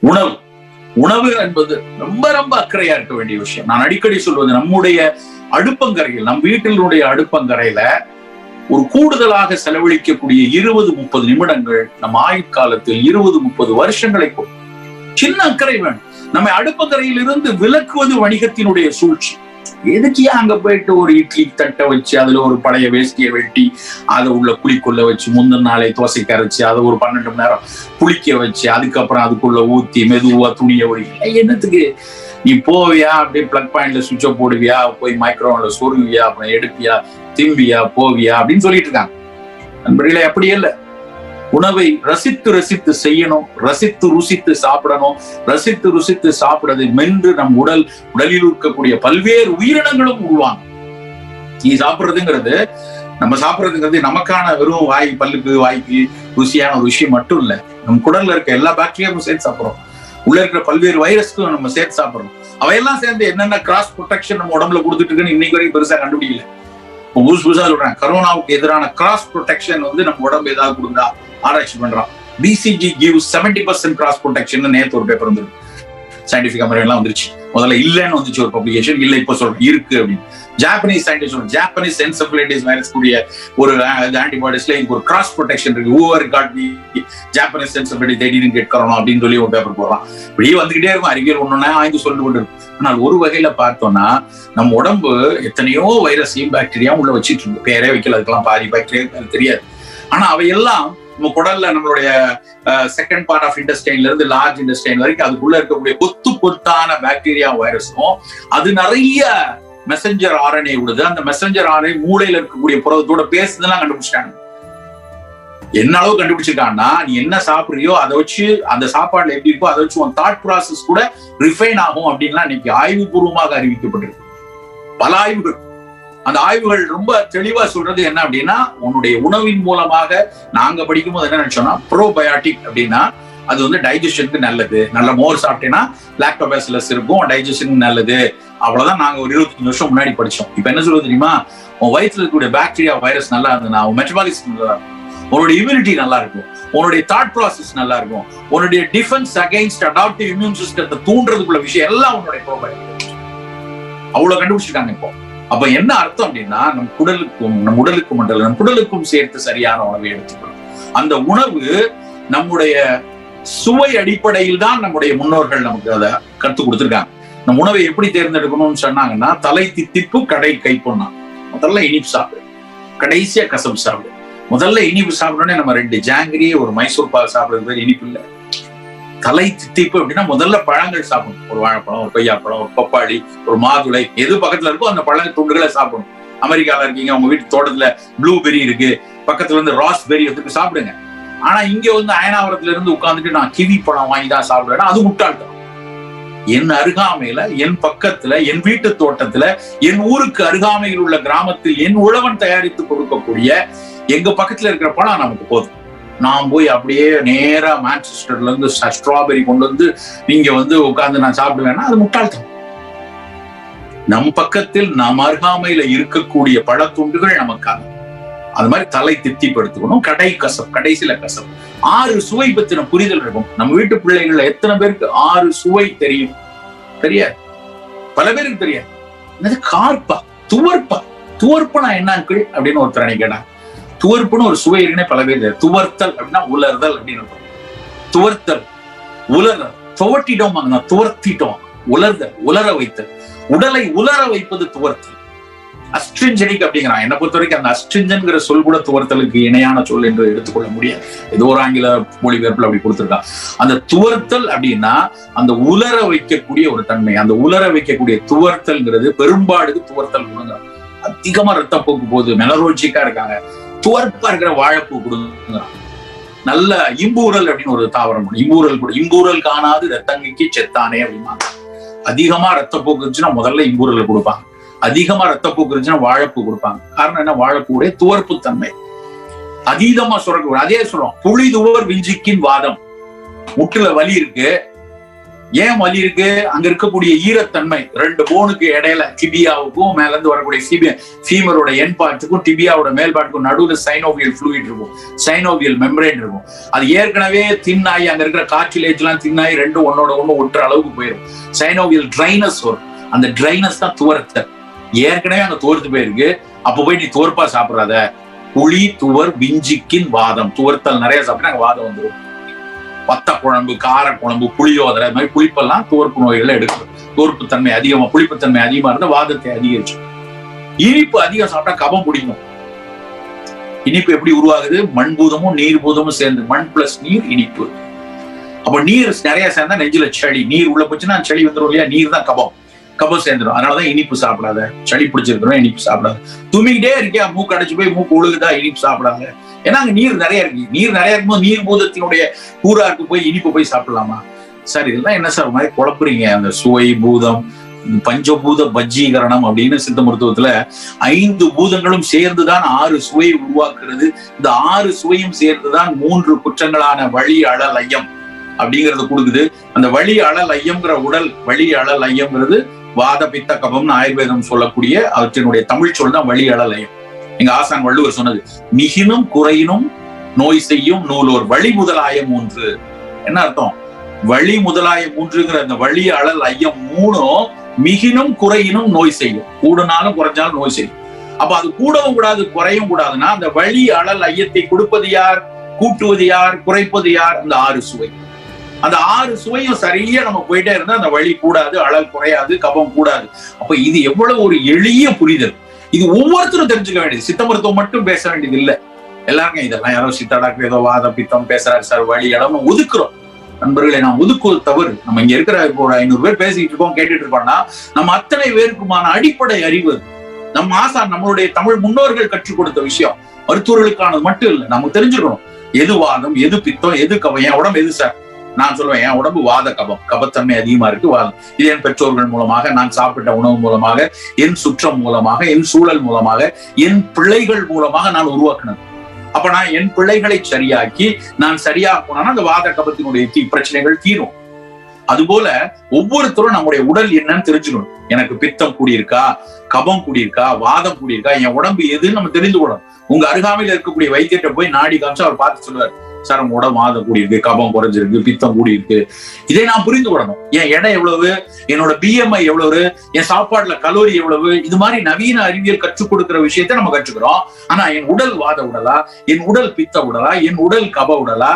உணவு. உணவு என்பது ரொம்ப ரொம்ப அக்கறையா இருக்க வேண்டிய விஷயம். நான் அடிக்கடி சொல்வது நம்முடைய அடுப்பங்கரையில் நம் வீட்டினுடைய அடுப்பங்கரையில ஒரு கூடுதலாக செலவழிக்கக்கூடிய இருபது முப்பது நிமிடங்கள் நம்ம ஆயுட்காலத்தில் இருபது முப்பது வருஷங்களை சின்ன அக்கறை வேணும். நம்ம அடுப்பங்கரையில் இருந்து விலக்குவது வணிகத்தினுடைய சூழ்ச்சி. எதுக்கு ஏன் அங்க போயிட்டு ஒரு இட்லி தட்டை வச்சு அதுல ஒரு பழைய வேஷ்டியை வெட்டி அதை உள்ள குழிக்குள்ள வச்சு முந்தின நாளை தோசை கரைச்சு அதை ஒரு பன்னெண்டு மணி நேரம் புளிக்க வச்சு அதுக்கப்புறம் அதுக்குள்ள ஊத்தி மெதுவா துணியை ஒழி என்னத்துக்கு? நீ போவியா? அப்படியே பிளக் பாயிண்ட்ல சுவிட்ச் போடுவியா? போய் மைக்ரோவன்ல சொருவியா அப்புறம் எடுப்பியா? திம்பியா? போவியா? அப்படின்னு சொல்லிட்டு இருக்காங்க. நண்பர்களே அப்படி இல்லை. உணவை ரசித்து ரசித்து செய்யணும் ரசித்து ருசித்து சாப்பிடணும் ரசித்து ருசித்து சாப்பிடுறது மென்று நம் உடல் உடலில் இருக்கக்கூடிய பல்வேறு உயிரினங்களும் உருவாங்க நீ சாப்பிடுறதுங்கிறது நம்ம சாப்பிடுறதுங்கிறது நமக்கான வெறும் வாய் பல்லுக்கு வாய்க்கு ருசியான ஒரு விஷயம் மட்டும் இல்ல. நம் குடல்ல இருக்க எல்லா பாக்டீரியாவும் சேர்த்து சாப்பிடுறோம். உள்ள இருக்கிற பல்வேறு வைரஸ்க்கும் நம்ம சேர்த்து சாப்பிடுறோம். அவையெல்லாம் சேர்ந்து என்னென்ன கிராஸ் ப்ரொடெக்ஷன் நம்ம உடம்புல கொடுத்துட்டு இருக்குன்னு இன்னைக்கு வரைக்கும் பெருசா கண்டுபிடிக்கல. புதுசு புதுசா சொல்றேன். கரோனாவுக்கு எதிரான கிராஸ் ப்ரொடெக்ஷன் வந்து நம்ம உடம்பு ஏதாவது கொடுந்தா ஆராய்ச்சி பண்றான். BCG give seventy percent cross protection நேற்று ஒரு பேப்பர் வந்து சயின்டிபிக் எல்லாம் வந்துருச்சு. முதல்ல இல்லைன்னு வந்துச்சு ஒரு பப்ளிகேஷன் இல்ல இப்ப சொல்றேன் இருக்கு அப்படின்னு. Japanese scientist Japanese encephalitis virus கூடிய ஒரு ஆன்டிபாடிஸ்ல இங்க ஒரு கிராஸ் ப்ரொடெக்ஷன் இருக்கு. Over got the Japanese encephalitis they didn't அப்படின்னு சொல்லி ஒரு பேப்பர் போடுறான். இப்படியே வந்துகிட்டே இருக்கும் அறிவியல் ஒண்ணுன்னா ஆய்ந்து சொல்லி கொண்டு இருக்கும். ஆனால் ஒரு வகையில பார்த்தோம்னா நம்ம உடம்பு எத்தனையோ வைரஸையும் பாக்டீரியாவும் உள்ள வச்சிட்டு இருக்கு. பேரே வைக்கல அதுக்கெல்லாம் பாதி பாக்டீரியா தெரியாது. ஆனா அவையெல்லாம் நம்ம குடல்ல நம்மளுடைய செகண்ட் பார்ட் ஆஃப் இண்டஸ்டைன்ல இருந்து லார்ஜ் இண்டஸ்டைன் வரைக்கும் அதுக்குள்ள இருக்கக்கூடிய கொத்து கொத்தான பாக்டீரியா வைரஸும் அது நிறைய மெசஞ்சர் ஆர்என்ஏ விடுது அந்த மெசஞ்சர் ஆர்என்ஏ மூளையில இருக்கக்கூடிய புரதத்தோட பேசுதெல்லாம் கண்டுபிடிச்சிட்டாங்க. என்ன அளவு கண்டுபிடிச்சிருக்காங்கன்னா நீ என்ன சாப்பிடுறியோ அதை வச்சு அந்த சாப்பாடுல எப்படி இருக்கோ அதை வச்சு உன் தாட் ப்ராசஸ் கூட ரிஃபைன் ஆகும் அப்படின்லாம் இன்னைக்கு ஆய்வுபூர்வமாக அறிவிக்கப்பட்டிருக்கு. பல ஆய்வுகள். அந்த ஆய்வுகள் ரொம்ப தெளிவா சொல்றது என்ன அப்படின்னா உன்னுடைய உணவின் மூலமாக நாங்க படிக்கும் போது என்ன நினைச்சோம்னா ப்ரோபயாட்டிக் அப்படின்னா அது வந்து டைஜஷனுக்கு நல்லது. நல்ல மோர் சாப்பிட்டேன்னா லாக்டோபேசிலஸ் இருக்கும் டைஜஷனுக்கு நல்லது. அவ்வளவுதான் நாங்க ஒரு இருபத்தஞ்சு வருஷம் முன்னாடி படிச்சோம். இப்ப என்ன சொல்றது தெரியுமா? உன் வயிற்றுல இருக்கக்கூடிய பாக்டீரியா வைரஸ் நல்லா இருந்ததுன்னா உன் மெட்டபாலிசம் நல்லா இருக்கும். உன்னுடைய இம்யூனிட்டி நல்லா இருக்கும். உன்னுடைய தாட் ப்ராசஸ் நல்லா இருக்கும். உன்னுடைய டிஃபென்ஸ் அகைன்ஸ்ட் அடாப்டிவ் இம்யூன் சிஸ்டத்தை தூண்டுறதுக்குள்ள விஷயம் எல்லாம் உன்னுடைய ப்ரோபயாட்டிக் அவ்வளவு கண்டுபிடிச்சிருக்காங்க இப்போ. அப்ப என்ன அர்த்தம் அப்படின்னா நம் குடலுக்கும் நம் உடலுக்கும் மண்டல நம் குடலுக்கும் சேர்த்து சரியான உணவை எடுத்துக்கணும். அந்த உணவு நம்முடைய சுவை அடிப்படையில் தான் நம்முடைய முன்னோர்கள் நமக்கு அதை கற்றுக் கொடுத்துருக்காங்க. நம்ம உணவை எப்படி தேர்ந்தெடுக்கணும்னு சொன்னாங்கன்னா தலை தித்திப்பு கடை கைப்பொண்ணா முதல்ல இனிப்பு சாப்பிடு. கடைசியா கசப்பு சாப்பிடு. முதல்ல இனிப்பு சாப்பிடணும்னே நம்ம ரெண்டு ஜாங்கிரி ஒரு மைசூர் பால் சாப்பிடுறது இனிப்பு இல்லை. தலை தித்திப்பு அப்படின்னா முதல்ல பழங்கள் சாப்பிடணும். ஒரு வாழைப்பழம் ஒரு கொய்யாப்பழம் ஒரு பப்பாளி ஒரு மாதுளை எது பக்கத்துல இருக்கோ அந்த பழங்கள் துண்டுகளை சாப்பிடணும். அமெரிக்கால இருக்கீங்க உங்க வீட்டு தோட்டத்துல ப்ளூபெரி இருக்கு. பக்கத்துல இருந்து ராஸ்பெரி வந்து சாப்பிடுங்க. ஆனா இங்க வந்து அயனாவரத்துல இருந்து உட்காந்துட்டு நான் கிவி பழம் வாங்கி தான் சாப்பிடுறேன்னா அது முட்டாள்தான் என் அருகாமையில என் பக்கத்துல என் வீட்டு தோட்டத்துல என் ஊருக்கு அருகாமையில் உள்ள கிராமத்தில் என் உழவன் தயாரித்து கொடுக்கக்கூடிய எங்க பக்கத்துல இருக்கிற பழம் நமக்கு போதும். நான் போய் அப்படியே நேரா மான்செஸ்டர்ல இருந்து ஸ்ட்ராபெரி கொண்டு வந்து நீங்க வந்து உட்கார்ந்து நான் சாப்பிடுவேன்னா அது முட்டாள்தான் நம் பக்கத்தில் நம் அருகாமையில இருக்கக்கூடிய பழத்துண்டுகள் நமக்காக அது மாதிரி தலை தித்திப்படுத்துக்கணும் கடை கசம் கடைசியில கசம் ஆறு சுவை பத்தின புரிதல் இருக்கும். நம்ம வீட்டு பிள்ளைகள்ல எத்தனை பேருக்கு ஆறு சுவை தெரியும்? தெரியாது. பல பேருக்கு தெரியாது. என்னது கார்பா துவர்ப்பா துவர்ப்பனா என்ன அப்படின்னு ஒருத்தர் அன்னைக்கு துவர்ப்புன்னு ஒரு சுவையினே பல பேர் துவர்த்தல் அப்படின்னா உலர்தல் அப்படின்னு துவர்த்தல் உலர் துவட்டிட்டோம் துவர்த்திட்டோம். உலர்தல் உலர வைத்தல். உடலை உலர வைப்பது துவர்த்தல். அஸ்ட்ரிஞ்சனிக் அப்படிங்கிறான். என்னை பொறுத்த வரைக்கும் அந்த அஸ்ட்ரிஞ்சன்கிற சொல் கூட துவர்த்தலுக்கு இணையான சொல் என்று எடுத்துக்கொள்ள முடியாது. ஏதோ ஒரு ஆங்கில மொழிபெயர்ப்பில் அப்படி கொடுத்திருக்கான். அந்த துவர்த்தல் அப்படின்னா அந்த உலர வைக்கக்கூடிய ஒரு தன்மை. அந்த உலர வைக்கக்கூடிய துவர்த்தல்ங்கிறது பெரும்பாடுக்கு துவர்த்தல் கொடுங்க அதிகமா ரத்தம் போக்கு போகுது. மெலரோஜிக்கா இருக்காங்க. துவர்ப்பா இருக்கிற வாழைப்பூ கொடுங்க. நல்ல இம்பூரல் அப்படின்னு ஒரு தாவரம் இம்பூரல் கூட. இம்பூரல் காணாது ரத்தங்கிக்கு செத்தானே அப்படிம்பாங்க. அதிகமா ரத்தப்போக்கு இருந்துச்சுன்னா முதல்ல இம்பூரல் கொடுப்பாங்க. அதிகமா ரத்தப்போக்கு இருந்துச்சுன்னா வாழைப்பூ கொடுப்பாங்க. காரணம் என்ன? வாழைப்பூடைய துவர்ப்பு தன்மை. அதீதமா சுரக்க அதே சொல்றோம். புளி துவர் விஞ்சிக்கின் வாதம். முட்டுல வலி இருக்கு. ஏன் வலி இருக்கு? அங்க இருக்கக்கூடிய ஈரத்தன்மை. ரெண்டு போனுக்கு இடையில டிபியாவுக்கும் மேல இருந்து வரக்கூடிய சிபி ஃபீமரோட என் பார்ட்டுக்கும் டிபியாவோட மேல் பார்ட்டுக்கும் நடுவில் சைனோவியல் ஃப்ளூயிட் இருக்கும். சைனோவியல் மெம்பரேன் இருக்கும். அது ஏற்கனவே தின்னாயி அங்க இருக்கிற காற்றிலேஜ் எல்லாம் தின்னாயி ரெண்டும் ஒன்னோட ஒண்ணு ஒட்டுற அளவுக்கு போயிடும் சைனோவியல் ட்ரைனஸ் வரும். அந்த ட்ரைனஸ் தான் துவரத்தை ஏற்கனவே அங்க தோர்த்து போயிருக்கு. அப்ப போய் நீ தோற்பா சாப்பிடாத. புளி துவர் விஞ்சிக்கின் வாதம். துவர்த்தல் நிறைய சாப்பிட்டா அங்க வாதம் வந்துடும் வத்த குழம்பு கார குழம்பு புளியோதரை இது மாதிரி புளிப்பெல்லாம் தோற்பு நோய்களை எடுக்கும். தோற்பு தன்மை அதிகமா புளிப்புத்தன்மை அதிகமா இருந்தா வாதத்தை அதிகரிச்சு இனிப்பு அதிகம் சாப்பிட்டா கபம் பிடிக்கும். இனிப்பு எப்படி உருவாகுது? மண் பூதமும் நீர் பூதமும் சேர்ந்து மண் பிளஸ் நீர் இனிப்பு. அப்ப நீர் நிறைய சேர்ந்தா நெஞ்சில சளி நீர் உள்ள போச்சுன்னா சளி வந்துடும் இல்லையா? நீர் தான் கபம். கபம் சேர்ந்துடும் அதனாலதான் இனிப்பு சாப்பிடாத. சளி பிடிச்சிருக்கிறோம் இனிப்பு சாப்பிடாத. துமிக்கிட்டே இருக்கியா? மூக்கு அடைச்சு போய் மூக்கு ஒழுகுதா? இனிப்பு சாப்பிடாத. ஏன்னா அங்க நீர் நிறைய இருக்கு. நீர் நிறைய இருக்கும்போது நீர் பூதத்தினுடைய கூறாருக்கு போய் இனிப்பு போய் சாப்பிடலாமா? சார் இதெல்லாம் என்ன சார் மாதிரி குழப்புறீங்க? அந்த சுவை பூதம் பஞ்சபூத பஜ்ஜீகரணம் அப்படின்னு சித்த மருத்துவத்துல ஐந்து பூதங்களும் சேர்ந்துதான் ஆறு சுவையை உருவாக்குறது. இந்த ஆறு சுவையும் சேர்ந்துதான் மூன்று குற்றங்களான வழி அழல் ஐயம் அப்படிங்கறது கொடுக்குது. அந்த வழி அழல் ஐயம்ங்கிற உடல் வழி அழல் ஐயம்ங்கிறது வாத பித்த கபம்னு ஆயுர்வேதம் சொல்லக்கூடிய அவற்றினுடைய தமிழ் சொல் தான் வழி அழல் எங்க ஆசான் வள்ளுவர் சொன்னது மிகினும் குறையினும் நோய் செய்யும் நூலோர் வழி முதலாய மூன்று. என்ன அர்த்தம்? வழி முதலாய மூன்றுங்கிற அந்த வழி அழல் ஐயம் மூணும் மிகினும் குறையினும் நோய் செய்யும். கூடுனாலும் குறைஞ்சாலும் நோய் செய்யும். அப்ப அது கூடவும் கூடாது குறையும் கூடாதுன்னா அந்த வழி அழல் ஐயத்தை கொடுப்பது யார்? கூட்டுவது யார்? குறைப்பது யார்? அந்த ஆறு சுவை. அந்த ஆறு சுவையும் சரியா நம்ம போயிட்டே இருந்தா அந்த வழி கூடாது அழகு குறையாது கபம் கூடாது. அப்ப இது எவ்வளவு ஒரு எளிய புரிதல். இது ஒவ்வொருத்தரும் தெரிஞ்சுக்க வேண்டியது. சித்த மருத்துவம் மட்டும் பேச வேண்டியது இல்ல. எல்லாருமே இதெல்லாம் யாரோ சித்தா டாக்டர் ஏதோ வாத பித்தம் பேசுறாரு சார் வழி இடம் ஒதுக்குறோம். நண்பர்களை நாம் ஒதுக்குவது தவறு. நம்ம இங்க இருக்கிற இப்போ ஒரு ஐநூறு பேர் பேசிட்டு இருக்கோம் கேட்டுட்டு இருக்கோம்னா நம்ம அத்தனை பேருக்குமான அடிப்படை அறிவு நம்ம ஆசா நம்மளுடைய தமிழ் முன்னோர்கள் கற்றுக் கொடுத்த விஷயம். மருத்துவர்களுக்கானது மட்டும் இல்லை நமக்கு தெரிஞ்சுக்கணும். எது வாதம் எது பித்தம் எது கவையன் உடம்பு எது சார்? நான் சொல்லுவேன் என் உடம்பு வாத கபம் கபத்தன்மை அதிகமா இருக்கு வாதம். இது என் பெற்றோர்கள் மூலமாக நான் சாப்பிட்ட உணவு மூலமாக என் சுற்றம் மூலமாக என் சூழல் மூலமாக என் பிள்ளைகள் மூலமாக நான் உருவாக்கினது. அப்ப நான் என் பிள்ளைகளை சரியாக்கி நான் சரியா போனா அந்த வாத கபத்தினுடைய தீ பிரச்சனைகள் தீரும். அதுபோல ஒவ்வொருத்தரும் நம்முடைய உடல் என்னன்னு தெரிஞ்சுக்கணும். எனக்கு பித்தம் கூடியிருக்கா? கபம் கூடியிருக்கா? வாதம் கூடியிருக்கா? என் உடம்பு எதுன்னு நம்ம தெரிந்து கொள்ளணும். உங்க அருகாமையில இருக்கக்கூடிய வைத்தியத்தை போய் நாடி காமிச்சு அவர் பார்த்து சொல்லுவார் சார் உங்க உடம்பு வாதம் கூடியிருக்கு கபம் குறைஞ்சிருக்கு பித்தம் கூடியிருக்கு. இதை நான் புரிந்து கொள்ளணும். என் எடை எவ்வளவு? என்னோட பிஎம்ஐ எவ்வளவு? என் சாப்பாடுல கலோரி எவ்வளவு? இது மாதிரி நவீன அறிவியல் கற்றுக் கொடுக்கிற விஷயத்த நம்ம கற்றுக்கிறோம். ஆனா என் உடல் வாத உடலா? என் உடல் பித்த உடலா? என் உடல் கப உடலா?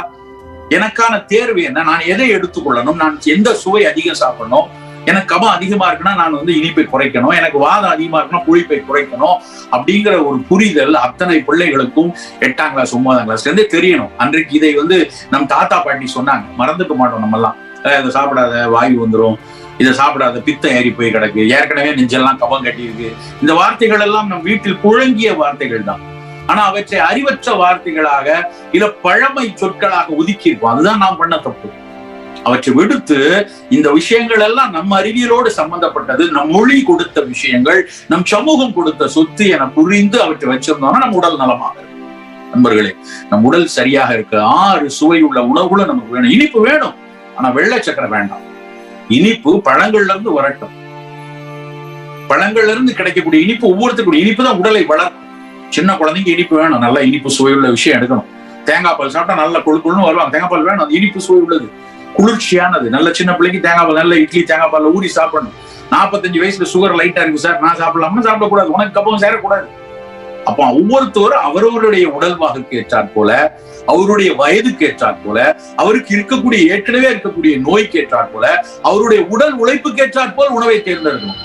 எனக்கான தேர்வு என்ன? நான் எதை எடுத்துக்கொள்ளணும்? நான் எந்த சுவை அதிகம் சாப்பிடணும்? எனக்கு கபம் அதிகமா இருக்குன்னா நான் வந்து இனிப்பை குறைக்கணும். எனக்கு வாதம் அதிகமா இருக்குன்னா புளிப்பை குறைக்கணும். அப்படிங்கிற ஒரு புரிதல் அத்தனை பிள்ளைகளுக்கும் எட்டாம் கிளாஸ் ஒன்பதாம் கிளாஸ்ல இருந்தே தெரியணும். அன்றைக்கு இதை வந்து நம் தாத்தா பாட்டி சொன்னாங்க. மறந்துக்க மாட்டோம் நம்ம எல்லாம் இதை சாப்பிடாத வாயு வந்துடும் இதை சாப்பிடாத பித்தம் ஏறி போய் கிடக்கு. ஏற்கனவே நெஞ்செல்லாம் கபம் கட்டியிருக்கு. இந்த வார்த்தைகள் எல்லாம் நம் வீட்டில் குழங்கிய வார்த்தைகள் தான். ஆனா அவற்றை அறிவற்ற வார்த்தைகளாக இல்ல பழமை சொற்களாக ஒதுக்கி இருக்கோம் அதுதான் நாம் பண்ண தப்பு. அவற்றை விடுத்து இந்த விஷயங்கள் எல்லாம் நம்ம அறிவியலோடு சம்பந்தப்பட்டது நம் மொழி கொடுத்த விஷயங்கள் நம் சமூகம் கொடுத்த சொத்து என புரிந்து அவற்றை வச்சிருந்தோம்னா நம்ம உடல் நலமாக இருக்கும். நண்பர்களே நம் உடல் சரியாக இருக்க ஆறு சுவையுள்ள உணவுகளும் நமக்கு வேணும். இனிப்பு வேணும். ஆனா வெள்ளை சக்கரை வேண்டாம். இனிப்பு பழங்கள்ல இருந்து வரட்டும். பழங்கள்ல இருந்து கிடைக்கக்கூடிய இனிப்பு ஒவ்வொருத்தருக்கும் இனிப்பு தான் உடலை வளர்க்கும். சின்ன குழந்தைக்கு இனிப்பு வேணும். நல்ல இனிப்பு சுவையுள்ள விஷயம் எடுக்கணும். தேங்காய் பால் சாப்பிட்டா நல்ல கொழு கொழுன்னு வருவாங்க. தேங்காய் பால் வேணும். அது இனிப்பு சுவை உள்ளது குளிர்ச்சியானது. நல்ல சின்ன பிள்ளைக்கு தேங்காய் பால் நல்ல இட்லி தேங்காய் பால்ல ஊறி சாப்பிடணும். நாற்பத்தஞ்சு வயசுல சுகர் லைட்டா இருக்கு சார். நான் சாப்பிடலாம்னா சாப்பிடக்கூடாது. உனக்கு கப்பம் சேரக்கூடாது. அப்போ ஒவ்வொருத்தரும் அவரவருடைய உடல் வாகுக்கு ஏற்றாற் போல அவருடைய வயதுக்கு ஏற்றாற் போல அவருக்கு இருக்கக்கூடிய ஏற்கனவே இருக்கக்கூடிய நோய்க்கு ஏற்றாற் போல அவருடைய உடல் உழைப்புக்கு ஏற்றாற் போல் உணவை தேர்ந்தெடுக்கணும்.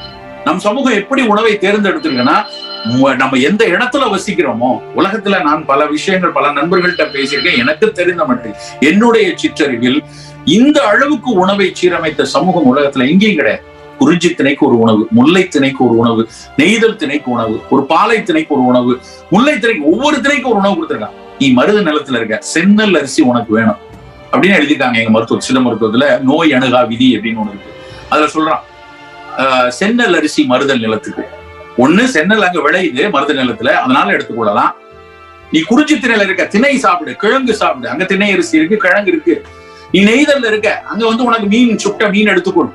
நம் சமூகம் எப்படி உணவை தேர்ந்தெடுத்திருக்குன்னா நம்ம எந்த இடத்துல வசிக்கிறோமோ உலகத்துல நான் பல விஷயங்கள் பல நண்பர்கள்ட்ட பேசியிருக்கேன். எனக்கு தெரிந்த மட்டும் என்னுடைய சிற்றறிவில் இந்த அளவுக்கு உணவை சீரமைத்த சமூகம் உலகத்துல எங்கேயும் கிடையாது. குறிஞ்சி திணைக்கு ஒரு உணவு முல்லை திணைக்கு ஒரு உணவு நெய்தல் திணைக்கு உணவு ஒரு பாலை திணைக்கு ஒரு உணவு முல்லை திணைக்கு ஒவ்வொரு திணைக்கு ஒரு உணவு கொடுத்துருக்காங்க. நீ மருத நிலத்துல இருக்க செந்நெல் அரிசி உனக்கு வேணும். அப்படின்னு எழுதியிருக்காங்க எங்க மருத்துவ சில மருத்துவத்துல நோய் அணுகா விதி அப்படின்னு ஒண்ணு இருக்கு. அதுல சொல்றான் ஆஹ் செந்நெல் அரிசி மருதல் நிலத்துக்கு. ஒண்ணு சென்னல் அங்க விளையுது மருத நிலத்துல அதனால எடுத்துக்கொள்ளலாம். நீ குறிஞ்சி திணையில இருக்க திணை சாப்பிடு கிழங்கு சாப்பிடு. அங்க திணை அரிசி இருக்கு கிழங்கு இருக்கு. நீ நெய்தல்ல இருக்க அங்க வந்து உனக்கு மீன் சுட்ட மீன் எடுத்துக்கொள்.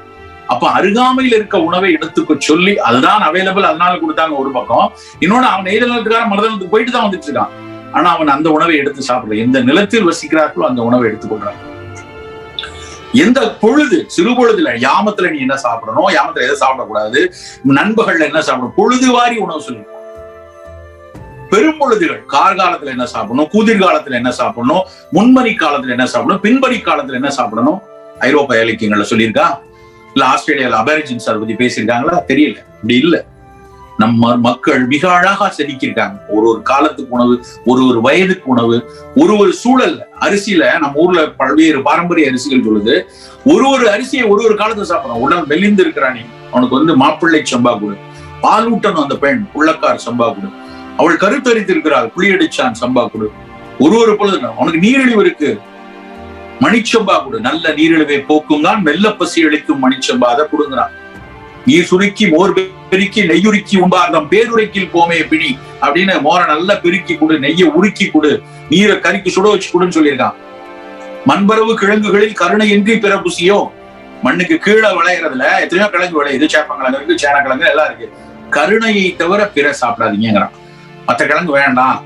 அப்ப அருகாமையில் இருக்க உணவை எடுத்துக்க சொல்லி அதுதான் அவைலபிள் அதனால கொடுத்தாங்க ஒரு பக்கம். இன்னொன்னு அவன் நெய்தல் நிலத்துக்காரன் மருதனத்துக்கு போயிட்டு தான் வந்துட்டு இருக்கான். ஆனா அவன் அந்த உணவை எடுத்து சாப்பிடல. எந்த நிலத்தில் வசிக்கிறார்களோ அந்த உணவை எடுத்துக்கொள்றான் எந்த பொழுது சிறு பொழுதுல யாமத்துல நீ என்ன சாப்பிடணும் யாமத்துல எதை சாப்பிடக்கூடாது நண்பகள்ல என்ன சாப்பிடணும் பொழுது வாரி உணவு சொல்லி பெரும்பொழுதுகள் கார்காலத்துல என்ன சாப்பிடணும் கூதிர் காலத்துல என்ன சாப்பிடணும் முன்மணி காலத்துல என்ன சாப்பிடணும் பின்பணி காலத்துல என்ன சாப்பிடணும்? ஐரோப்பா இலக்கியங்கள்ல சொல்லியிருக்கா? இல்ல ஆஸ்திரேலியால அபரிஜின்ஸ் அதை பத்தி பேசியிருக்காங்களா? தெரியல அப்படி இல்ல. நம்ம மக்கள் மிக அழகா செதுக்கியிருக்காங்க. ஒரு ஒரு காலத்துக்கு உணவு ஒரு ஒரு வயதுக்கு உணவு ஒரு ஒரு சூழல். அரிசியில நம்ம ஊர்ல பல்வேறு பாரம்பரிய அரிசிகள் சொல்லுது. ஒரு ஒரு அரிசியை ஒரு ஒரு காலத்துல சாப்பிடணும் உடல் மெலிந்து இருக்கிறானே அவனுக்கு வந்து மாப்பிள்ளை சம்பா கொடு. பாலூட்டணும் அந்த பெண் உள்ளக்கார் சம்பா கொடு. அவள் கருத்தரித்து இருக்கிறாள் புளியடிச்சான் சம்பா கொடு. ஒரு ஒரு பொழுது அவனுக்கு நீரிழிவு இருக்கு. மணிச்சம்பா கொடு. நல்ல நீரிழிவை போக்கும் தான் மெல்ல பசி அளிக்கும் மணிச்சம்பா. அதை கொடுங்கிறான். நீர் சுருக்கி மோர் பெருக்கி நெய்யுருக்கி உண்டார்தம் பேருரைக்கில் போமே பிடி அப்படின்னு மோரை நல்லா பெருக்கி கொடு நெய்யை உருக்கி கொடு நீரை கறிக்கு சுட வச்சு கொடுன்னு சொல்லியிருக்கான். மண்பரவு கிழங்குகளில் கருணையின்றி பிற புசியோ மண்ணுக்கு கீழே விளையறதுல எத்தனையோ கிழங்கு விளையுது. சேப்பங்கிழங்கு இருக்கு சேனக்கிழங்கு எல்லாம் இருக்கு. கருணையை தவிர பிற சாப்பிடாதீங்கிறான் மற்ற கிழங்கு வேண்டாம்.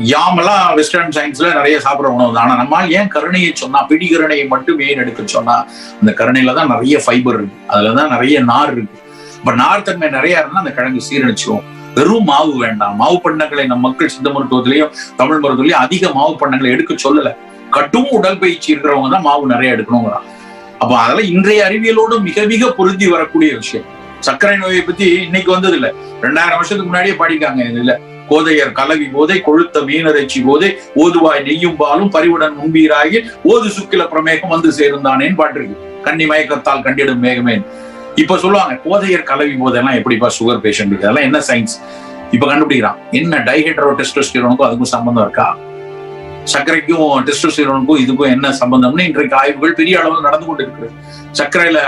யாமெல்லாம் வெஸ்டர்ன் சயின்ஸ்ல நிறைய சாப்பிடுற உணவு தான் ஆனா நம்மால் ஏன் கருணையை சொன்னா பிடி கருணையை மட்டும் ஏன் எடுக்க சொன்னா அந்த கருணையில தான் நிறைய ஃபைபர் இருக்கு. அதுலதான் நிறைய நார் இருக்கு. இப்ப நார் தன்மை நிறைய இருந்தா அந்த கிழங்கு சீரணிச்சுவோம் வெறும் மாவு வேண்டாம். மாவு பண்ணங்களை நம் மக்கள் சித்த மருத்துவத்திலையும் தமிழ் மருத்துவத்திலையும் அதிக மாவு பண்ணங்களை எடுக்க சொல்லல. கட்டும் உடற்பயிற்சி இருக்கிறவங்க தான் மாவு நிறைய எடுக்கணுங்கிறான் அப்போ அதெல்லாம் இன்றைய அறிவியலோடு மிக மிக பொருந்தி வரக்கூடிய விஷயம். சர்க்கரை நோயை பத்தி இன்னைக்கு வந்தது இல்ல ரெண்டாயிரம் வருஷத்துக்கு முன்னாடியே பாடிக்காங்க இதுல. கோதையர் கலவி போதை கொழுத்த மீனரைச்சி போதை ஓதுவாய் நெய்யும் பாலும் பரிவுடன் முன்பீராகி ஓது சுக்கில பிரமேகம் வந்து சேர்ந்தானேன்னு பாட்டிருக்கு. கன்னி மயக்கத்தால் கண்டிடும் மேகமேன் இப்ப சொல்லுவாங்க கோதையர் கலவி போதெல்லாம் எப்படிப்பா சுகர் பேஷண்ட் அதெல்லாம் என்ன சயின்ஸ் இப்ப கண்டுபிடிக்கிறான் என்ன டைஹைட்ரோ டெஸ்டோஸ்டிரோனுக்கும் அதுக்கும் சம்பந்தம் இருக்கா? சர்க்கரைக்கும் டெஸ்டோஸ்டிரோனுக்கும் இதுக்கும் என்ன சம்பந்தம்னு இன்றைக்கு ஆய்வுகள் பெரிய அளவில் நடந்து கொண்டு இருக்கு சர்க்கரையில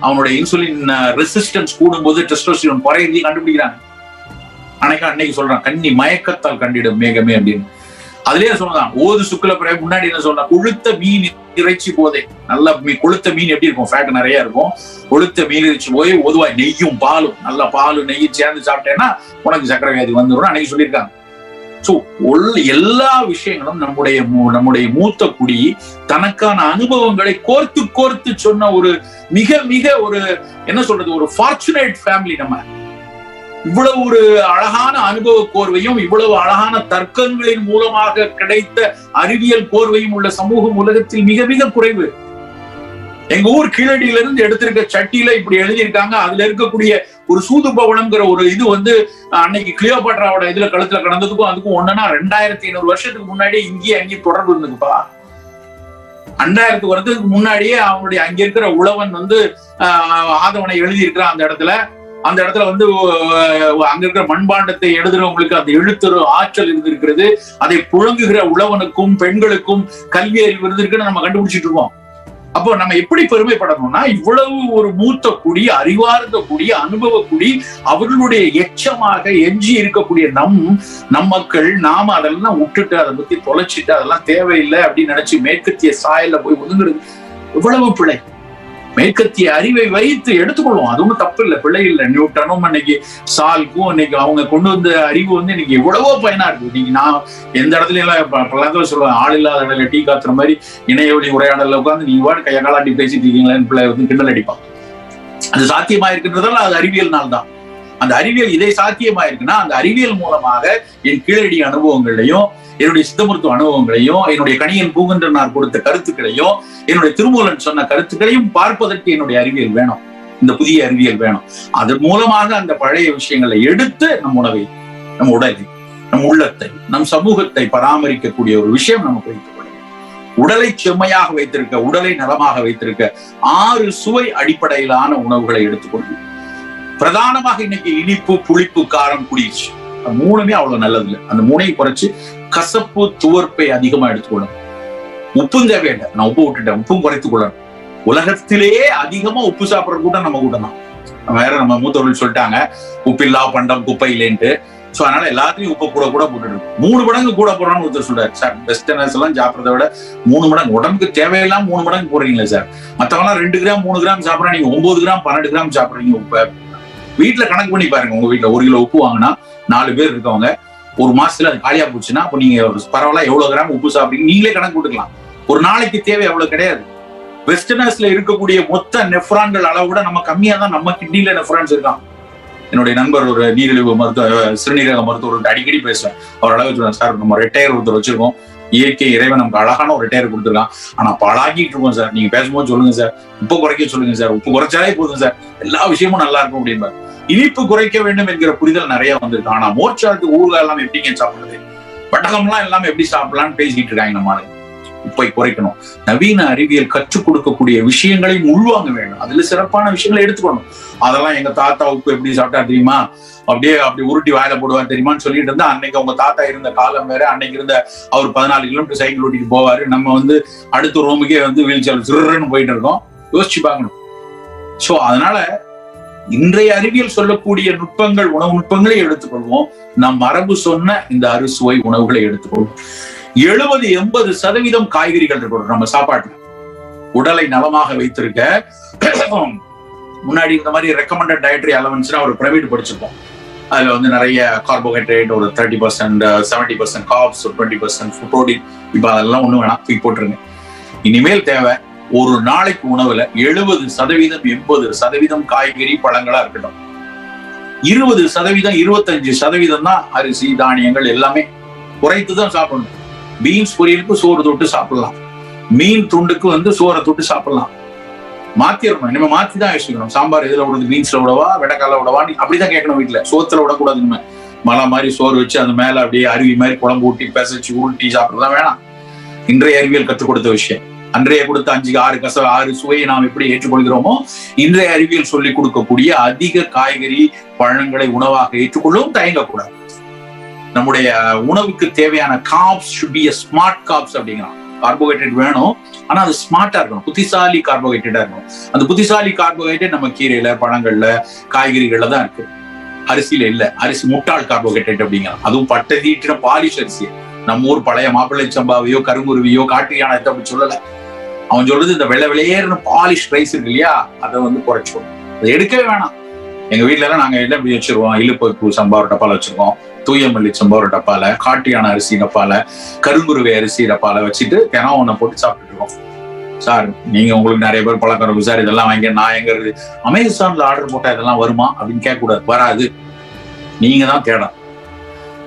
அவனுடைய இன்சுலின் ரெசிஸ்டன்ஸ் uh, கூடும்போது டெஸ்டோஸ்டிரோன் குறையதையும் கண்டுபிடிக்கிறாங்க. அன்னைக்கு அன்னைக்கு சொல்றான் கண்ணி மயக்கத்தால் கண்டிடும் மேகமே அப்படின்னு. அதுலயே சொல்லலாம் ஓது சுக்குல பிறகு முன்னாடி என்ன சொல்றா கொழுத்த மீன் இறைச்சி போதே. நல்ல மீன் கொளுத்த மீன் எப்படி இருக்கும்? ஃபேட் நிறைய இருக்கும். கொளுத்த மீன் இறைச்சி போய் ஒதுவாய் நெய்யும் பாலும். நல்ல பாலும் நெய்யும் சேர்ந்து சாப்பிட்டேன்னா உனக்கு சக்கரை வியாதி வந்துடும் அன்னைக்கு சொல்லியிருக்காங்க. சோ எல்லா விஷயங்களும் நம்முடைய நம்முடைய மூத்த குடி தனக்கான அனுபவங்களை கோர்த்து கோர்த்து சொன்ன ஒரு மிக மிக ஒரு என்ன சொல்றது ஒரு ஃபார்ச்சுனேட் ஃபேமிலி நம்ம. இவ்வளவு ஒரு அழகான அனுபவ கோர்வையும் இவ்வளவு அழகான தர்க்கங்களின் மூலமாக கிடைத்த அறிவியல் கோர்வையும் உள்ள சமூகம் உலகத்தில் மிக மிக குறைவு. எங்க ஊர் கீழடியில இருந்து எடுத்திருக்க சட்டியில இப்படி எழுதியிருக்காங்க. அதுல இருக்கக்கூடிய ஒரு சூது பவனம்ங்கிற ஒரு இது வந்து அன்னைக்கு கிளியோபாட்ராவோட இதுல கழுத்துல கடந்ததுக்கும் அதுக்கும் ஒண்ணுன்னா ரெண்டாயிரத்தி ஐநூறு வருஷத்துக்கு முன்னாடியே இங்கேயே அங்கேயும் தொடர்பு இருந்துக்குப்பா அண்டாயிரத்து வருஷத்துக்கு முன்னாடியே அவனுடைய அங்க இருக்கிற உழவன் வந்து ஆதவனை எழுதியிருக்கிறான் அந்த இடத்துல. அந்த இடத்துல வந்து அங்க இருக்கிற மண்பாண்டத்தை எழுதுறவங்களுக்கு அந்த எழுத்துற ஆற்றல் இருந்திருக்கிறது. அதை புழங்குகிற உழவனுக்கும் பெண்களுக்கும் கல்வி அறிவு இருந்திருக்குன்னு நம்ம கண்டுபிடிச்சிட்டு இருக்கோம். அப்போ நம்ம எப்படி பெருமைப்படணும்னா இவ்வளவு ஒரு மூத்த குடி அறிவார்ந்த குடி அனுபவ குடி அவர்களுடைய எச்சமாக எஞ்சி இருக்கக்கூடிய நம் நம் மக்கள் நாம அதெல்லாம் விட்டுட்டு அதை பத்தி தொலைச்சிட்டு அதெல்லாம் தேவையில்லை அப்படின்னு நினைச்சு மேற்கத்திய சாயல்ல போய் ஒதுங்குறது எவ்வளவு பிழை. மேற்கத்திய அறிவை வைத்து எடுத்துக்கொள்வோம். அது ஒன்றும் தப்பு இல்லை. பிள்ளை இல்லை. நியூட்டனும் இன்னைக்கு சால்க்கும் இன்னைக்கு அவங்க கொண்டு வந்த அறிவு வந்து இன்னைக்கு எவ்வளவோ பயனா இருக்கு. இன்னைக்கு நான் எந்த இடத்துல எல்லாம் பல சொல்லுவேன் ஆள் இல்லாத இடத்துல டீ காத்துற மாதிரி இணையவழி உரையாடல உட்காந்து நீ வாடு கையை காலாட்டி பேசிட்டு இருக்கீங்களேன்னு பிள்ளை வந்து கிண்டல் அடிப்பான். அது சாத்தியமா இருக்கின்றதால அது அறிவியல் தான் அந்த அறிவியல் இதை சாத்தியமா இருக்குன்னா அந்த அறிவியல் மூலமாக என் கீழடி அனுபவங்களையும் என்னுடைய சித்த மருத்துவ அனுபவங்களையும் என்னுடைய கணியன் பூங்கன்றனார் கொடுத்த கருத்துக்களையும் என்னுடைய திருமூலன் சொன்ன கருத்துக்களையும் பார்ப்பதற்கு என்னுடைய அறிவியல் வேணும். இந்த புதிய அறிவியல் வேணும். அதன் மூலமாக அந்த பழைய விஷயங்களை எடுத்து நம் உணவை நம் உடலை நம் உள்ளத்தை நம் சமூகத்தை பராமரிக்கக்கூடிய ஒரு விஷயம் நமக்கு வைத்துக் உடலை செம்மையாக வைத்திருக்க உடலை நலமாக வைத்திருக்க ஆறு சுவை அடிப்படையிலான உணவுகளை எடுத்துக்கொள்வோம் பிரதானமாக இன்னைக்கு இனிப்பு புளிப்பு காரம் குடிச்சு. மூணுமே அவ்வளவு நல்லது இல்லை அந்த மூணையும் குறைச்சு கசப்பு துவர்ப்பை அதிகமா எடுத்துக்கொள்ளணும். உப்பும் தேவையில்லை. நான் உப்பு விட்டுட்டேன். உப்பும் குறைத்துக் கொள்ளணும். உலகத்திலேயே அதிகமா உப்பு சாப்பிடுற கூட்டம் நம்ம கூட்டம் தான். வேற நம்ம மூத்தவர்கள் சொல்லிட்டாங்க உப்பில்லா பண்டம் குப்பை இல்லைன்ட்டு. சோ அதனால எல்லாத்தையும் உப்பு கூட கூட போட்டுட்டு மூணு மடங்கு கூட போடுறான்னு ஒருத்தர் சொல்றாரு. சார் வெஸ்டர்னர்ஸ் எல்லாம் சாப்பிடறத விட மூணு மடங்கு. உடம்புக்கு தேவையில்லாம மூணு மடங்கு போடுறீங்களே சார். மத்தவங்க ரெண்டு கிராம் மூணு கிராம் சாப்பிடறா நீங்க ஒன்பது கிராம் பன்னெண்டு கிராம் சாப்பிடுறீங்க உப்பை. வீட்டுல கணக்கு பண்ணி பாருங்க உங்க வீட்டுல ஒரு கிலோ உப்பு வாங்கினா நாலு பேர் இருக்கவங்க. ஒரு மாசத்துல அது காலியா போச்சுன்னா அப்ப நீங்க பரவாயில்ல எவ்வளவு கிராம் உப்பு சாப்பிடுறீங்க? நீங்களே கணக்கு போட்டுக்கலாம். ஒரு நாளைக்கு தேவை எவ்வளவு கிடையாது. வெஸ்டர்னர்ஸ்ல இருக்கக்கூடிய மொத்த நெஃப்ரான்கள் அளவு விட நம்ம கம்மியா தான் நம்ம கிட்னில நெஃப்ரான்ஸ் இருக்கான். என்னுடைய நண்பர் ஒரு நீரிழிவு மருத்துவ சிறுநீரக மருத்துவர் அடிக்கடி பேசுவேன். அவர் அளவு சொல்றேன் சார் நம்ம ரிட்டையர் ஒருத்தர் வச்சிருக்கோம். இயற்கை இறைவன் நமக்கு அழகான ஒரு ரிட்டையர் கொடுத்துருக்கான். ஆனா பழாக்கிட்டு இருக்கோம் சார். நீங்க பேசும்போது சொல்லுங்க சார். உப்பு குறைக்க சொல்லுங்க சார். உப்பு குறைச்சாலே போதும் சார். எல்லா விஷயமும் நல்லா இருக்கும் அப்படின்பாரு. இனிப்பு குறைக்க வேண்டும் என்கிற புரிதல் நிறைய வந்திருக்கு. ஆனா மோர்ச்சாரத்துக்கு ஊறுகாய் எல்லாம் எப்படிங்க சாப்பிடுறது? பட்டகம்லாம் எல்லாம் எப்படி சாப்பிடலாம்னு பேசிட்டு இருக்காங்க நம்ம உப்பை குறைக்கணும். நவீன அறிவியல் கற்றுக் கொடுக்கக்கூடிய விஷயங்களையும் உள்வாங்க வேண்டும் அதுல சிறப்பான விஷயங்களை எடுத்துக்கணும். அதெல்லாம் எங்க தாத்தா உப்பு எப்படி சாப்பிட்டா தெரியுமா? அப்படியே அப்படி உருட்டி வாயில போடுவார் தெரியுமான்னு சொல்லிட்டு இருந்தா அன்னைக்கு அவங்க தாத்தா இருந்த காலம் வேற. அன்னைக்கு இருந்த அவர் பதினாலு கிலோமீட்டர் சைக்கிள் ஓட்டிட்டு போவாரு. நம்ம வந்து அடுத்த ரூமுக்கே வந்து வீல் சேர் சிறுன்னு போயிட்டு இருக்கோம். யோசிச்சு பார்க்கணும். சோ அதனால இன்றைய அறிவியல் சொல்லக்கூடிய நுட்பங்கள் உணவு நுட்பங்களை எடுத்துக்கொள்வோம். நம் மரபு சொன்ன இந்த அறுசுவை உணவுகளை எடுத்துக்கொள்வோம். எழுபது எண்பது சதவீதம் காய்கறிகள் இருக்கணும் நம்ம சாப்பாட்டுல. உடலை நலமாக வைத்திருக்க முன்னாடி இந்த மாதிரி ரெக்கமெண்டட் டயட்ரி அலவன்ஸ்னா ஒரு பிரைவேட் படிச்சிருப்போம். அதுல வந்து நிறைய கார்போஹைட்ரேட் ஒரு thirty percent seventy percent carbs ஒரு டுவெண்ட்டி பர்சன்ட் ப்ரோட்டீன் இப்போ அதெல்லாம் ஒண்ணு வேணாம் தூக்கி போட்டுருங்க. இனிமேல் தேவை ஒரு நாளைக்கு உணவுல எழுபது சதவீதம் எண்பது சதவீதம் காய்கறி பழங்களா இருக்கட்டும். இருபது சதவீதம் இருபத்தஞ்சு சதவீதம் தான் அரிசி தானியங்கள் எல்லாமே குறைத்து தான் சாப்பிடணும். பீன்ஸ் பொரியலுக்கு சோறு தொட்டு சாப்பிடலாம். மீன் துண்டுக்கு வந்து சோறை தொட்டு சாப்பிடலாம். மாத்திரணும். இனிமே மாத்தி தான் யோசிக்கணும். சாம்பார் எதுல விடுறது பீன்ஸ்ல விடவா? வெடக்கால விடவா? நீ அப்படிதான் கேட்கணும் வீட்டுல சோத்துல விடக்கூடாது நம்ம மலை மாதிரி சோறு வச்சு அந்த மேல அப்படியே அருவி மாதிரி குழம்பு ஊட்டி பிசைச்சு உருட்டி சாப்பிடறதா வேணாம். இன்றைய அறிவியல் கற்றுக் கொடுத்த விஷயம். அன்றைய கொடுத்த அஞ்சு ஆறு கச ஆறு சுவையை நாம் எப்படி ஏற்றுக்கொள்கிறோமோ இன்றைய அறிவியல் சொல்லிக் கொடுக்கக்கூடிய அதிக காய்கறி பழங்களை உணவாக ஏற்றுக்கொள்ளவும் தயங்கக்கூடாது. நம்முடைய உணவுக்கு தேவையான carbs should be smart carbs அப்படிங்கிறான். கார்போஹைட்ரேட் வேணும் ஆனா அது ஸ்மார்ட்டா இருக்கணும். புத்திசாலி கார்போஹைட்ரேட்டா இருக்கணும். அந்த புத்திசாலி கார்போஹைட்ரேட் நம்ம கீரையில பழங்கள்ல காய்கறிகள்ல தான் இருக்கு. அரிசியில இல்ல. அரிசி முட்டாள் கார்போஹைட்ரேட் அப்படிங்கிறான். அதுவும் பட்டை தீட்டின பாலிஷ் அரிசி நம்ம ஊர் பழைய மாப்பிள்ளை சம்பாவையோ கருங்குருவியோ காட்டு யானை அப்படி சொல்லல. அவன் சொல்றது இந்த வெள்ளை வெளியேறின பாலிஷ் ரைஸ் இருக்கு இல்லையா அதை வந்து குறைச்சிடும் அதை எடுக்கவே வேணாம். எங்க வீட்டுல எல்லாம் நாங்க எல்லாம் இப்படி வச்சிருவோம் இழுப்பு சம்பா ஒரு டப்பால வச்சிருக்கோம். தூய மல்லி சம்பா ஒரு டப்பால காட்டு யானை அரிசி டப்பால கருங்குருவை அரிசி டப்பால வச்சுட்டு தினம் ஒண்ணை போட்டு சாப்பிட்டுட்டு இருக்கோம். சார் நீங்க உங்களுக்கு நிறைய பேர் பழக்கம் இருக்கும் சார் இதெல்லாம் வாங்கி நான் எங்க இருக்கு? அமேசான்ல ஆர்டர் போட்டா இதெல்லாம் வருமா? அப்படின்னு கேட்க கூடாது வராது. நீங்க தான் தேடணும்.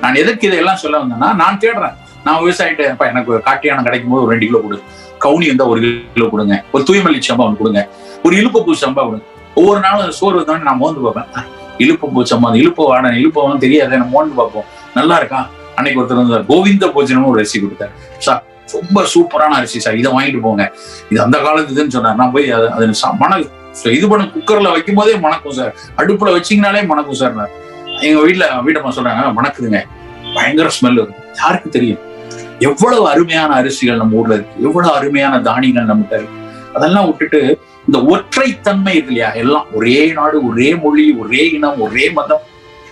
நான் எதற்கு இதையெல்லாம் சொல்ல வந்தேன்னா நான் தேடுறேன். நான் விவசாயிட்டு எனக்கு காட்டு கிடைக்கும் போது ஒரு ரெண்டு கிலோ கொடு. கவுனி இருந்தா ஒரு கிலோ கொடுங்க. ஒரு தூய்மல்லி சம்பா ஒன்று கொடுங்க. ஒரு இழுப்பு சம்பா கொடுங்க ஒவ்வொரு நாளும் அந்த சோறு வந்தோடனே நான் மோந்து பார்ப்பேன். இழுப்பு பூ சம்பா அந்த இழுப்பு வாடை இழுப்பவன் தெரியாது நம்ம மோந்து பார்ப்போம். நல்லா இருக்கா? அன்னைக்கு ஒருத்தர் வந்து கோவிந்த போஜனமும் ஒரு அரிசி கொடுத்தார். சார் ரொம்ப சூப்பரான அரிசி சார். இதை வாங்கிட்டு போங்க. இது அந்த காலத்து இதுன்னு சொன்னார். நான் போய் அது அது ச- இது பண்ண குக்கர்ல வைக்கும் போதே மணக்கும் சார். அடுப்புல வச்சிங்கனாலே மணக்கும் சார். எங்க வீட்டுல வீட்டம்மா சொல்றாங்க மணக்குதுங்க. பயங்கர ஸ்மெல் இருக்கு யாருக்கு தெரியும்? எவ்வளவு அருமையான அரிசிகள் நம்ம ஊர்ல இருக்கு? எவ்வளவு அருமையான தானியங்கள் நம்மகிட்ட இருக்கு? அதெல்லாம் விட்டுட்டு இந்த ஒற்றைத்தன்மை இருக்கு இல்லையா? எல்லாம் ஒரே நாடு ஒரே மொழி ஒரே இனம் ஒரே மதம்.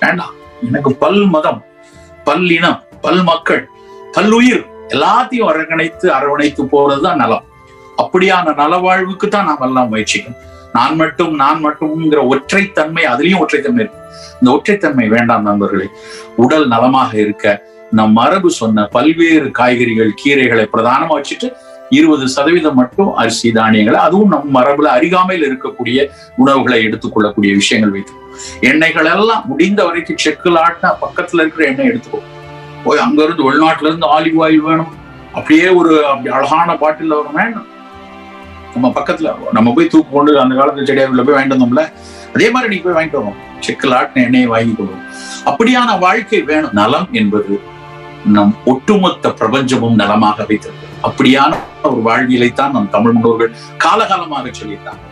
வேண்டாம் எனக்கு பல் மதம் பல் இனம் பல் மக்கள் பல்லுயிர் எல்லாத்தையும் அரவணைத்து அரவணைத்து போறதுதான் நலம். அப்படியான நலவாழ்வுக்கு தான் நாம் எல்லாம் முயற்சிக்கணும். நான் மட்டும் நான் மட்டும்ங்கிற ஒற்றைத்தன்மை அதுலயும் ஒற்றைத்தன்மை இருக்கு. இந்த ஒற்றைத்தன்மை வேண்டாம் நண்பர்களே. உடல் நலமாக இருக்க நம் மரபு சொன்ன பல்வேறு காய்கறிகள் கீரைகளை பிரதானமா வச்சுட்டு இருபது சதவீதம் மட்டும் அரிசி தானியங்களை அதுவும் நம் மரபுல அருகாமையில் இருக்கக்கூடிய உணவுகளை எடுத்துக்கொள்ளக்கூடிய விஷயங்கள் வைத்து. எண்ணெய்கள் எல்லாம் முடிந்த வரைக்கும் செக்குல ஆட்டினா பக்கத்துல இருக்கிற எண்ணெய் எடுத்துக்கோ. போய் அங்க இருந்து வெளிநாட்டுல இருந்து ஆலிவ் ஆயில் வேணும். அப்படியே ஒரு அப்படி அழகான பாட்டில் வரும் வேணும் நம்ம பக்கத்துல நம்ம போய் தூக்கு கொண்டு அந்த காலத்துல செடியாவில் போய் வாங்கிட்டு வந்தோம்ல. அதே மாதிரி நீ போய் வாங்கிட்டு வரோம். செக்கில் ஆட்டின எண்ணெயை வாங்கி கொள்வோம் அப்படியான வாழ்க்கை வேணும். நலம் என்பது நம் ஒட்டுமொத்த பிரபஞ்சமும் நலமாக வைத்திருக்கிறது. அப்படியான ஒரு வாழ்வியலைத்தான் நம் தமிழ் முன்னோர்கள் காலகாலமாக சொல்லியிருக்காங்க.